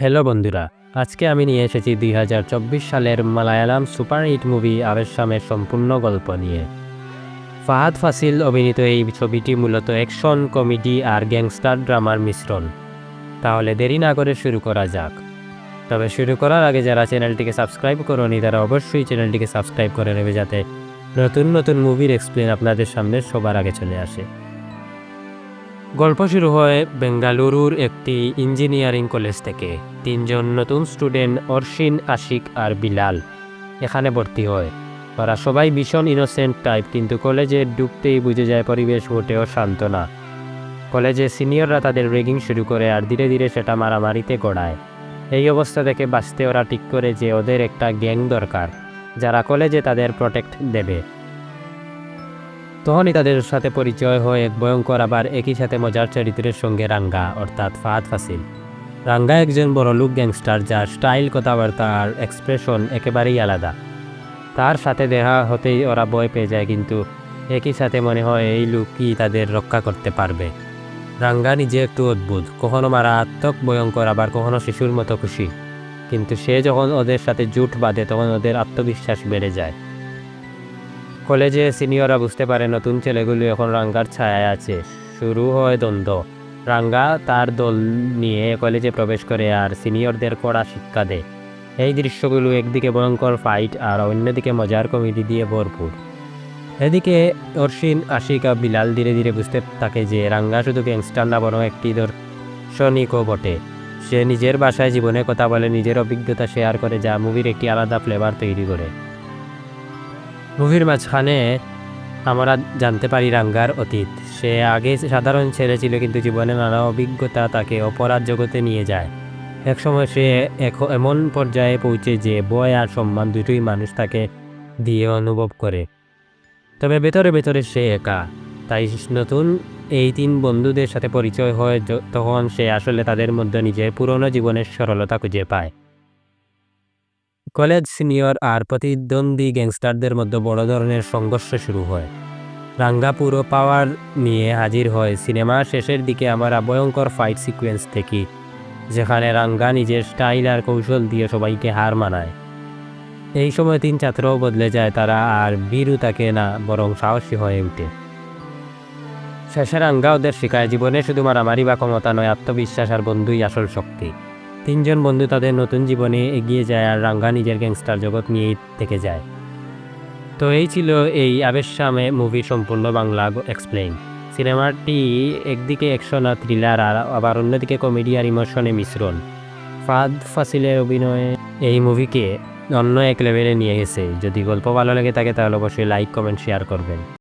Hello বন্ধুরা, আজকে আমি নিয়ে এসেছি দুই হাজার চব্বিশ সালের মালায়ালাম সুপার হিট মুভি আবেশামের সম্পূর্ণ গল্প নিয়ে। ফাহাদ ফাসিল অভিনীত এই ছবিটি মূলত অ্যাকশন, কমেডি আর গ্যাংস্টার ড্রামার মিশ্রণ। তাহলে দেরি না করে শুরু করা যাক। তবে শুরু করার আগে যারা চ্যানেলটিকে সাবস্ক্রাইব করনি, তারা অবশ্যই চ্যানেলটিকে সাবস্ক্রাইব করে নেবে যাতে নতুন নতুন মুভির এক্সপ্লেন আপনাদের সামনে সবার আগে চলে আসে। গল্প শুরু হয় বেঙ্গালুরুর একটি ইঞ্জিনিয়ারিং কলেজ থেকে। তিনজন নতুন স্টুডেন্ট অর্শিন, আশিক আর বিলাল এখানে ভর্তি হয়। ওরা সবাই ভীষণ ইনোসেন্ট টাইপ কিন্তু কলেজে ঢুকতেই বুঝে যায় পরিবেশ মোটেও শান্ত না। কলেজে সিনিয়ররা তাদের রেগিং শুরু করে আর ধীরে ধীরে সেটা মারামারিতে গড়ায়। এই অবস্থা থেকে বাঁচতে ওরা ঠিক করে যে ওদের একটা গ্যাং দরকার, যারা কলেজে তাদের প্রোটেক্ট দেবে। তখনই তাদের সাথে পরিচয় হয় এক ভয়ঙ্কর আবার একই সাথে মজার চরিত্রের সঙ্গে রাঙ্গা, অর্থাৎ ফাহাদ ফাসিল। রাঙ্গা একজন বড় লুক গ্যাংস্টার যার স্টাইল, কথাবার্তা আর এক্সপ্রেশন একেবারেই আলাদা। তার সাথে দেখা হতেই ওরা ভয় পেয়ে যায়, কিন্তু একই সাথে মনে হয় এই লুকই তাদের রক্ষা করতে পারবে। রাঙ্গা নিজে একটু অদ্ভুত, কখনো মারাত্মক ভয়ঙ্কর, আবার কখনো শিশুর মতো খুশি। কিন্তু সে যখন ওদের সাথে জুট বাঁধে, তখন ওদের আত্মবিশ্বাস বেড়ে যায়। কলেজে সিনিয়ররা বুঝতে পারে নতুন ছেলেগুলো এখন রাঙ্গার ছায়ায় আছে। শুরু হয় দ্বন্দ্ব। রাঙ্গা তার দল নিয়ে কলেজে প্রবেশ করে আর সিনিয়রদের কড়া শিক্ষা দেয়। এই দৃশ্যগুলো একদিকে ভয়ঙ্কর ফাইট আর অন্যদিকে মজার কমেডি দিয়ে ভরপুর। এদিকে অর্শিন, আশিকা, বিলাল ধীরে ধীরে বুঝতে থাকে যে রাঙ্গা শুধু গ্যাংস্টার না, বরং একটি দর্শনিকও বটে। সে নিজের বাসায় জীবনে কথা বলে, নিজের অভিজ্ঞতা শেয়ার করে, যা মুভির একটি আলাদা ফ্লেভার তৈরি করে। মুভির মাঝখানে আমরা জানতে পারি রাঙ্গার অতীত। সে আগে সাধারণ ছেলে ছিল, কিন্তু জীবনে নানা অভিজ্ঞতা তাকে অপরাধ জগতে নিয়ে যায়। একসময় সে এমন পর্যায়ে পৌঁছে যে বয় আর সম্মান দুটোই মানুষ তাকে দিয়ে অনুভব করে। তবে ভেতরে ভেতরে সে একা। তাই নতুন এই তিন বন্ধুদের সাথে পরিচয় হয় তখন সে আসলে তাদের মধ্যে নিজের পুরনো জীবনের সরলতা খুঁজে পায়। কলেজ সিনিয়র আর প্রতিদ্বন্দ্বী গ্যাংস্টারদের মধ্যে বড় ধরনের সংঘর্ষ শুরু হয়। রাঙ্গা পুরো পাওয়ার নিয়ে হাজির হয় সিনেমার শেষের দিকে আমরা ভয়ঙ্কর ফাইট সিকোয়েন্স থেকে, যেখানে রাঙ্গা নিজের স্টাইল আর কৌশল দিয়ে সবাইকে হার মানায়। এই সময় তিন ছাত্রও বদলে যায়, তারা আর বীরু তাকে না বরং সাহসী হয়ে ওঠে। শেষে রাঙ্গা ওদের শেখায়, জীবনে শুধু মারামারি বা ক্ষমতা নয়, আত্মবিশ্বাস আর বন্ধুই আসল শক্তি। তিনজন বন্ধু তাদের নতুন জীবনে এগিয়ে যায় আর রাঙ্গা নিজের গ্যাংস্টার জগৎ নিয়েই থেকে যায়। তো এই ছিল এই আবেশামে মুভি সম্পূর্ণ বাংলা এক্সপ্লেইন সিনেমাটি একদিকে অ্যাকশন আর থ্রিলার আর আবার অন্যদিকে কমেডি আর ইমোশনে মিশ্রণ। ফাদ ফাসিলের অভিনয়ে এই মুভিকে অন্য এক লেভেলে নিয়ে গেছে। যদি গল্প ভালো লাগে থাকে তাহলে অবশ্যই লাইক কমেন্ট শেয়ার করবেন।